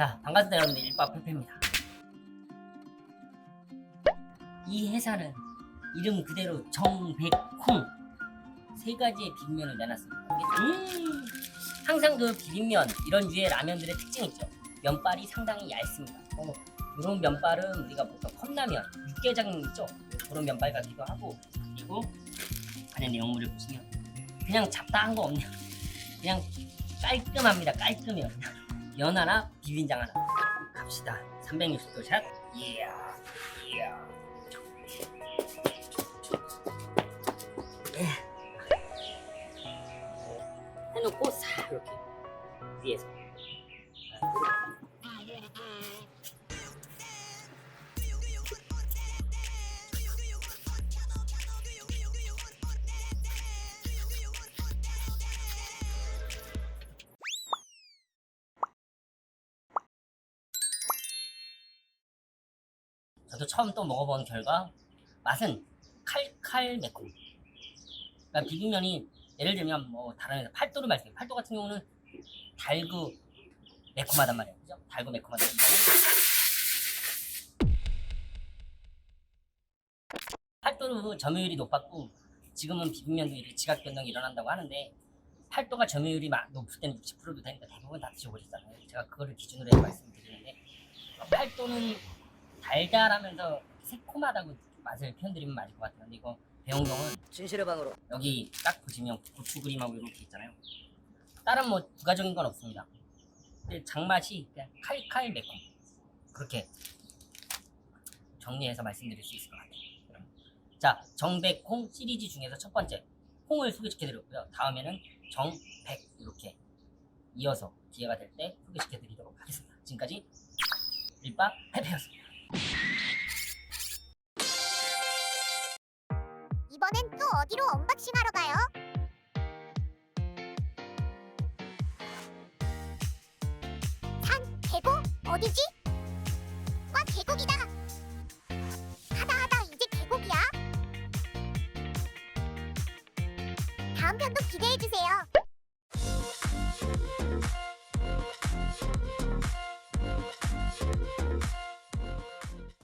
자 반갑습니다 여러분들. 일바풀페입니다. 이 회사는 이름 그대로 정백콩 세 가지의 비빔면을 내놨습니다. 음 항상 그 비빔면 이런 류의 라면들의 특징 있죠. 면발이 상당히 얇습니다. 어, 이런 면발은 우리가 보통 컵라면 육개장 있죠? 그런 면발 같기도 하고 그리고 안에 내용물을 보시면 그냥 잡다한 거 없네요 그냥 깔끔합니다 깔끔해요 연 하나 비빔장 하나. 갑시다. 360도 샷. 이야 이야. 예. 해놓고 싹 이렇게 위에서 저도 처음 또 먹어본 결과 맛은 칼칼 매콤. 그러니까 비빔면이 예를 들면 뭐 다른 팔도를 말씀해. 팔도 같은 경우는 달고 매콤하단 말이에요. 그죠? 달고 매콤하다. 이거는 팔도는 점유율이 높았고 지금은 비빔면도 이렇게 지각 변동이 일어난다고 하는데 팔도가 점유율이 마- 높을 때는 60%도 되니까 대부분 다 드셔보셨잖아요. 제가 그거를 기준으로 해서 말씀드리는데 팔도는 달달하면서 새콤하다고 맛을 표현드리면 맞을 것 같아요. 근데 이거 배용동은 진실의 방으로 여기 딱 보시면 고추 그림하고 이렇게 있잖아요. 다른 뭐 부가적인 건 없습니다. 근데 장맛이 그냥 칼칼 매콤 그렇게 정리해서 말씀드릴 수 있을 것 같아요. 그럼. 자 정백콩 시리즈 중에서 첫 번째 콩을 소개시켜드렸고요. 다음에는 정백 이렇게 이어서 기회가 될 때 소개시켜드리도록 하겠습니다. 지금까지 일바 페페였습니다. 이번엔 또 어디로 언박싱 하러 가요? 산, 계곡, 어디지? 와, 계곡이다! 하다 하다 이제 계곡이야? 다음 편도 기대해주세요.